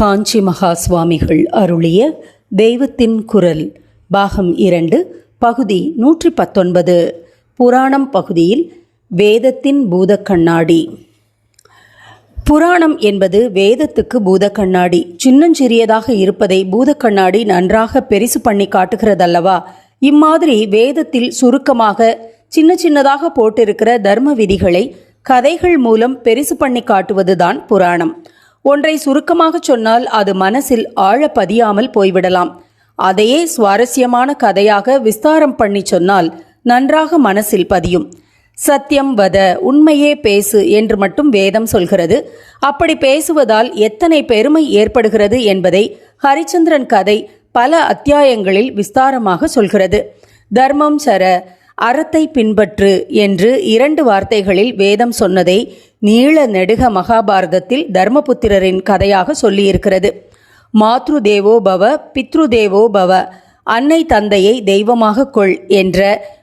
காஞ்சி மகா சுவாமிகள் அருளிய தெய்வத்தின் குரல் பாகம் இரண்டு பகுதி நூற்றி பத்தொன்பது புராணம் பகுதியில் வேதத்தின் பூதக் கண்ணாடி புராணம் என்பது வேதத்துக்கு பூதக்கண்ணாடி. சின்னஞ்சிறியதாக இருப்பதை பூதக் கண்ணாடி நன்றாக பெரிசு பண்ணி காட்டுகிறதல்லவா? இம்மாதிரி வேதத்தில் சுருக்கமாக சின்ன சின்னதாக போட்டிருக்கிற தர்ம விதிகளை கதைகள் மூலம் பெரிசு பண்ணி காட்டுவதுதான் புராணம். ஒன்றை சுருக்கமாக சொன்னால் அது மனசில் ஆழ பதியாமல் போய்விடலாம். அதையே சுவாரஸ்யமான கதையாக விஸ்தாரம் பண்ணி சொன்னால் நன்றாக மனசில் பதியும். சத்தியம் வத உண்மையே பேசு என்று மட்டும் வேதம் சொல்கிறது. அப்படி பேசுவதால் எத்தனை பெருமை ஏற்படுகிறது என்பதை ஹரிச்சந்திரன் கதை பல அத்தியாயங்களில் விஸ்தாரமாக சொல்கிறது. தர்மம் சர அறத்தை பின்பற்று என்று இரண்டு வார்த்தைகளில் வேதம் சொன்னதை நீள நெடுக மகாபாரதத்தில் தர்மபுத்திரரின் கதையாக சொல்லியிருக்கிறது. மாத்ரு தேவோ பவ பித்ரு தேவோ பவ அன்னை தந்தையை தெய்வமாக கொள் என்ற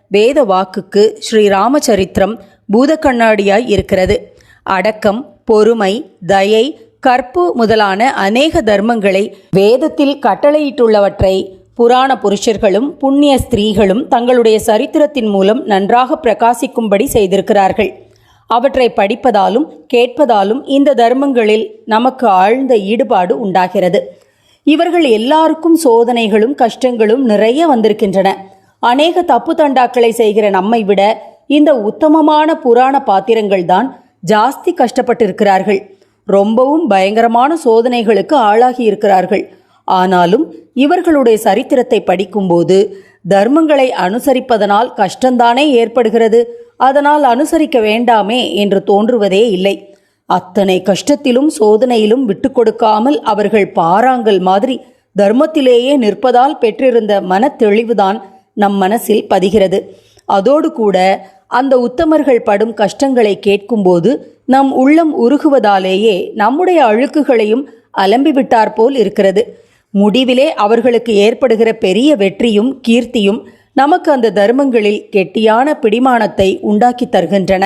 வேத வாக்குக்கு ஸ்ரீ ராமச்சரித்திரம் பூதக்கண்ணாடியாய் இருக்கிறது. அடக்கம் பொறுமை தயை கற்பு முதலான அநேக தர்மங்களை வேதத்தில் கட்டளையிட்டுள்ளவற்றை புராண புருஷர்களும் புண்ணிய ஸ்திரீகளும் தங்களுடைய சரித்திரத்தின் மூலம் நன்றாக பிரகாசிக்கும்படி செய்திருக்கிறார்கள். அவற்றை படிப்பதாலும் கேட்பதாலும் இந்த தர்மங்களில் நமக்கு ஆழ்ந்த ஈடுபாடு உண்டாகிறது. இவர்கள் எல்லாருக்கும் சோதனைகளும் கஷ்டங்களும் நிறைய வந்திருக்கின்றன. அநேக தப்பு தண்டாக்களை செய்கிற நம்மை விட இந்த உத்தமமான புராண பாத்திரங்கள் தான் ஜாஸ்தி கஷ்டப்பட்டிருக்கிறார்கள். ரொம்பவும் பயங்கரமான சோதனைகளுக்கு ஆளாகி இருக்கிறார்கள். ஆனாலும் இவர்களுடைய சரித்திரத்தை படிக்கும்போது தர்மங்களை அனுசரிப்பதனால் கஷ்டந்தானே ஏற்படுகிறது? அதனால் அனுசரிக்க வேண்டாமே என்று தோன்றுவதே இல்லை. அத்தனை கஷ்டத்திலும் சோதனையிலும் விட்டு கொடுக்காமல் அவர்கள் பாறாங்கள் மாதிரி தர்மத்திலேயே நிற்பதால் பெற்றிருந்த மனத்தெளிவுதான் நம் மனசில் பதிகிறது. அதோடு கூட அந்த உத்தமர்கள் படும் கஷ்டங்களை கேட்கும்போது நம் உள்ளம் உருகுவதாலேயே நம்முடைய அழுக்குகளையும் அலம்பிவிட்டார் போல் இருக்கிறது. முடிவிலே அவர்களுக்கு ஏற்படுகிற பெரிய வெற்றியும் கீர்த்தியும் நமக்கு அந்த தர்மங்களில் கெட்டியான பிடிமானத்தை உண்டாக்கி தருகின்றன.